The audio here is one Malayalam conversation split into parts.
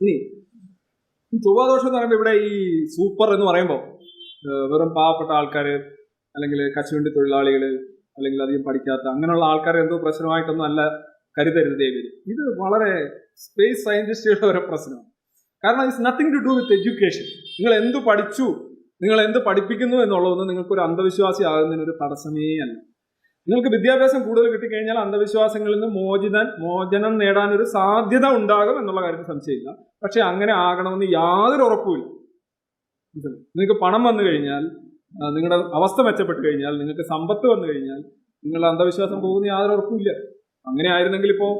ഈ ചൊവ്വാദോഷം എന്ന് പറയുമ്പോൾ ഇവിടെ ഈ സൂപ്പർ എന്ന് പറയുമ്പോൾ വെറും പാവപ്പെട്ട ആൾക്കാർ അല്ലെങ്കിൽ കശുവണ്ടി തൊഴിലാളികൾ അല്ലെങ്കിൽ അധികം പഠിക്കാത്ത അങ്ങനെയുള്ള ആൾക്കാരെ എന്തോ പ്രശ്നമായിട്ടൊന്നും അല്ല കരുതരുത് ദേവര് ഇത് വളരെ സ്പേസ് സയന്റിസ്റ്റുകളുടെ ഒരു പ്രശ്നമാണ്. കാരണം it's nothing to do with education നിങ്ങൾ എന്ത് പഠിച്ചു നിങ്ങൾ എന്ത് പഠിപ്പിക്കുന്നു എന്നുള്ളതൊന്നും നിങ്ങൾക്കൊരു അന്ധവിശ്വാസി ആകുന്നതിന് ഒരു തടസ്സമേ അല്ല. നിങ്ങൾക്ക് വിദ്യാഭ്യാസം കൂടുതൽ കിട്ടിക്കഴിഞ്ഞാൽ അന്ധവിശ്വാസങ്ങളിൽ നിന്ന് മോചിതൻ മോചനം ഒരു സാധ്യത ഉണ്ടാകും എന്നുള്ള കാര്യത്തിൽ സംശയമില്ല. പക്ഷെ അങ്ങനെ ആകണമെന്ന് യാതൊരു ഉറപ്പുമില്ല? നിങ്ങൾക്ക് പണം വന്നു കഴിഞ്ഞാൽ നിങ്ങളുടെ അവസ്ഥ മെച്ചപ്പെട്ട് കഴിഞ്ഞാൽ നിങ്ങൾക്ക് സമ്പത്ത് വന്നു കഴിഞ്ഞാൽ നിങ്ങളുടെ അന്ധവിശ്വാസം പോകുന്ന യാതൊരു ഉറപ്പുമില്ല അങ്ങനെ ആയിരുന്നെങ്കിൽ ഇപ്പോൾ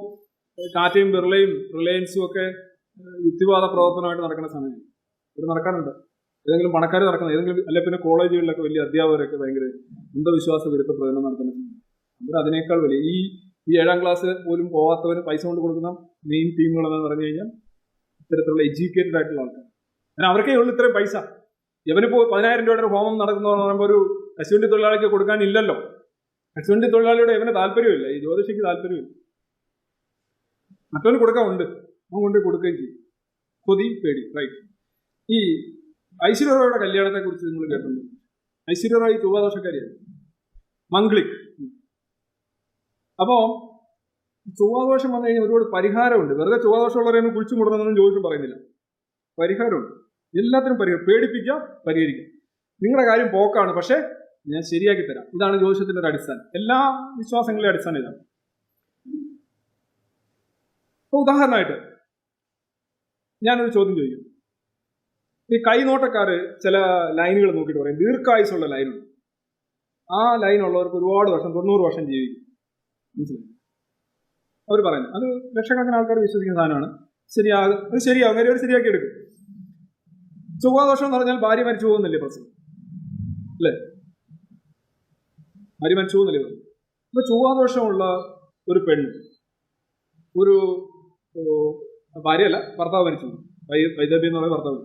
ടാറ്റയും ബിർളയും റിലയൻസും ഒക്കെ യുക്തിവാദ പ്രവർത്തനമായിട്ട് നടക്കുന്ന സമയം. ഇവിടെ നടക്കാറുണ്ട്. ഏതെങ്കിലും പണക്കാർ നടക്കുന്ന ഏതെങ്കിലും അല്ലെ പിന്നെ കോളേജുകളിലൊക്കെ വലിയ അധ്യാപകരൊക്കെ ഭയങ്കര അന്ധവിശ്വാസ വിരുദ്ധ പ്രകടനം നടക്കുന്ന അവർ അതിനേക്കാൾ വലിയ. ഈ ഈ ഏഴാം ക്ലാസ് പോലും പോവാത്തവന് പൈസ കൊണ്ട് കൊടുക്കുന്ന മെയിൻ ടീമുകൾ എന്ന് പറഞ്ഞു കഴിഞ്ഞാൽ ഇത്തരത്തിലുള്ള എഡ്യൂക്കേറ്റഡ് ആയിട്ടുള്ള ആൾക്കാർ കാരണം അവർക്കേ ഉള്ളൂ ഇത്രയും പൈസ. ഇവനിപ്പോൾ പതിനായിരം രൂപയുടെ ഹോമം നടക്കുന്ന പറയുമ്പോൾ ഒരു കശുവണ്ടി തൊഴിലാളിക്ക് കൊടുക്കാനില്ലല്ലോ. കശുവണ്ടി തൊഴിലാളിയുടെ ഇവന് താല്പര്യമില്ല. ഈ ജ്യോതിഷിക്ക് താല്പര്യമില്ല. മറ്റവന് കൊടുക്കാനുണ്ട് അവൻ കൊണ്ട് കൊടുക്കുകയും ചെയ്യും. കൊതി പേടി. റൈറ്റ് ഈ ഐശ്വര്യ കല്യാണത്തെ കുറിച്ച് നിങ്ങൾ കേട്ടിട്ടുണ്ട്? ഐശ്വര്യ റോയ് ചൊവ്വാദോഷക്കാരിയാണ്. മംഗ്ലിക്. അപ്പോ ചൊവ്വാദോഷം വന്നു കഴിഞ്ഞാൽ ഒരുപാട് പരിഹാരമുണ്ട്. വെറുതെ ചൊവ്വാദോഷമുള്ളവരെയൊന്നും കുഴിച്ചു മുടണമെന്നൊന്നും ചോദിച്ചും പറയുന്നില്ല. പരിഹാരമുണ്ട്. എല്ലാത്തിനും പരിഹാരം. പേടിപ്പിക്കുക പരിഹരിക്കുക. നിങ്ങളുടെ കാര്യം പോക്കാണ്. പക്ഷേ ഞാൻ ശരിയാക്കി തരാം. ഇതാണ് ജ്യോതിഷത്തിന്റെ ഒരു അടിസ്ഥാനം. എല്ലാ വിശ്വാസങ്ങളുടെ അടിസ്ഥാനം ഇതാണ്. ഇപ്പൊ ഉദാഹരണമായിട്ട് ഞാനൊരു ചോദ്യം ചോദിക്കും. ഈ കൈനോട്ടക്കാര് ചില ലൈനുകൾ നോക്കിയിട്ട് പറയും. ദീർഘായുസുള്ള ലൈനുണ്ട്. ആ ലൈൻ ഉള്ളവർക്ക് ഒരുപാട് വർഷം തൊണ്ണൂറ് വർഷം ജീവിക്കും. മനസ്സിലായി അവർ പറയുന്നു അത് ലക്ഷക്കണക്കിന് ആൾക്കാർ വിശ്വസിക്കുന്ന സാധനമാണ്. ശരിയാകും അത് ശരിയാകും കാര്യം അവർ ശരിയാക്കി എടുക്കും. ചൊവ്വാദോഷം എന്ന് പറഞ്ഞാൽ ഭാര്യ മരിച്ചു പോകുന്നില്ലേ പ്രശ്നം? അല്ലേ? ഭാര്യ മരിച്ചു പോകുന്നില്ലേ അപ്പൊ ചൊവ്വാദോഷമുള്ള ഒരു പെണ്ണ് ഒരു ഭാര്യ ഭാര്യയല്ല ഭർത്താവ് മരിച്ചു. വൈദവ്യം എന്ന് പറയുന്ന ഭർത്താവ്.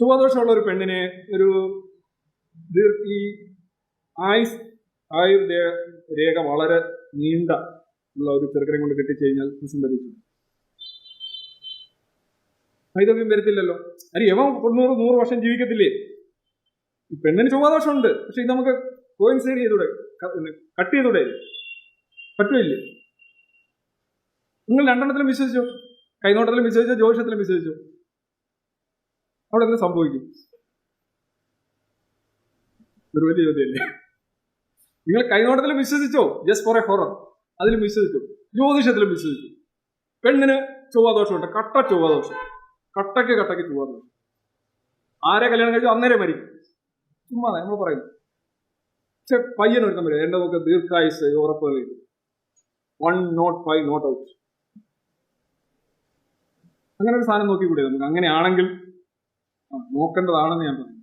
ചൊവ്വാദോഷമുള്ള ഒരു പെണ്ണിനെ ഒരു ഈ ആയുസ് ആയുർ രേഖ വളരെ നീണ്ട ഉള്ള ഒരു ചെറുക്കനെ കൊണ്ട് കെട്ടിച്ചു പ്രശ്നം ലഭിച്ചു വൈദവ്യം വരത്തില്ലല്ലോ. അരി യവൻ തൊണ്ണൂറ് നൂറ് വർഷം ജീവിക്കത്തില്ലേ? ഈ പെണ്ണിന് ചൊവ്വാദോഷമുണ്ട്. പക്ഷെ ഇത് നമുക്ക് കോയിൻസൈഡ് ചെയ്തൂടെ? കട്ട് ചെയ്തൂടെ? പറ്റുമില്ലേ നിങ്ങൾ രണ്ടെണ്ണത്തിലും വിശ്വസിച്ചോ? കൈനോട്ടത്തിലും വിശ്വസിച്ചോ? ജ്യോതിഷത്തിലും വിശ്വസിച്ചോ? അവിടെ എന്ത് സംഭവിക്കും? ഒരു വലിയ ചോദ്യമല്ലേ നിങ്ങൾ കൈനോട്ടത്തിലും വിശ്വസിച്ചോ? ജസ്റ്റ് ഫോർ എ ഹൊറർ അതിലും വിശ്വസിച്ചു. ജ്യോതിഷത്തിലും വിശ്വസിച്ചു. പെണ്ണിന് ചൊവ്വാദോഷമുണ്ട് കട്ട ചൊവ്വാദോഷം. കട്ടയ്ക്ക് കട്ടയ്ക്ക് ചൊവ്വാദോഷം. ആരെ കല്യാണം കഴിച്ചു? അന്നേരം മരിക്കും. ചുമ്മാ നമ്മൾ പറയുന്നു പക്ഷെ പയ്യൻ ഒരുത്തം വരും. എന്റെ നമുക്ക് ദീർഘായുസ് ഉറപ്പുകൾ one note five note out അങ്ങനെ ഒരു സാധനം നോക്കിക്കൂടെ നമുക്ക്? അങ്ങനെയാണെങ്കിൽ നോക്കേണ്ടതാണെന്ന് ഞാൻ പറഞ്ഞു.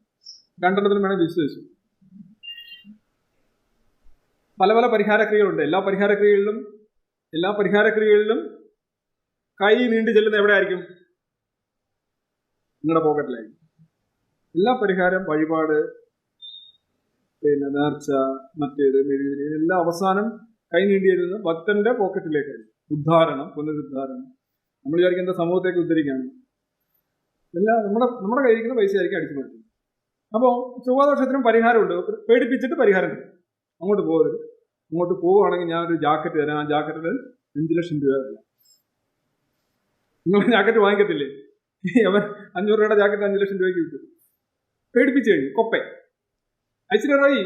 രണ്ടെണ്ണത്തിലും വേണമെങ്കിൽ വിശ്വസിച്ചു. പല പല പരിഹാരക്രിയകളുണ്ട്. എല്ലാ പരിഹാരക്രിയകളിലും എല്ലാ പരിഹാരക്രിയകളിലും കൈ നീണ്ടു ചെല്ലുന്ന എവിടെ ആയിരിക്കും നിങ്ങളുടെ പോക്കറ്റിലായിരിക്കും. എല്ലാ പരിഹാരം വഴിപാട് പിന്നെ നേർച്ച മറ്റേത് മെഴുകുതിരി എല്ലാ അവസാനം കൈ നീണ്ടി ചെല്ലുന്നത് ഭക്തന്റെ പോക്കറ്റിലേക്കായിരിക്കും. ഉദ്ധാരണം പുനരുദ്ധാരണം. നമ്മൾ വിചാരിക്കുന്ന സമൂഹത്തേക്ക് ഉദ്ധരിക്കാണ് എല്ലാ നമ്മുടെ നമ്മുടെ കയ്യിരിക്കുന്ന പൈസ ആയിരിക്കും അടിച്ചു മാറ്റുന്നത്. അപ്പോൾ ചൊവ്വാദോഷത്തിനും പരിഹാരമുണ്ട്. പേടിപ്പിച്ചിട്ട് പരിഹാരം അങ്ങോട്ട് പോകരുത്. അങ്ങോട്ട് പോവുകയാണെങ്കിൽ ഞാൻ ഒരു ജാക്കറ്റ് തരാം. ആ ജാക്കറ്റിൽ അഞ്ച് ലക്ഷം രൂപ നിങ്ങൾ ജാക്കറ്റ് വാങ്ങിക്കത്തില്ലേ? അവൻ അഞ്ഞൂറ് രൂപയുടെ ജാക്കറ്റ് അഞ്ച് ലക്ഷം രൂപയ്ക്ക് കിട്ടും പേടിപ്പിച്ചു കഴിഞ്ഞു. കൊപ്പ ഐശ്വര്യ റായി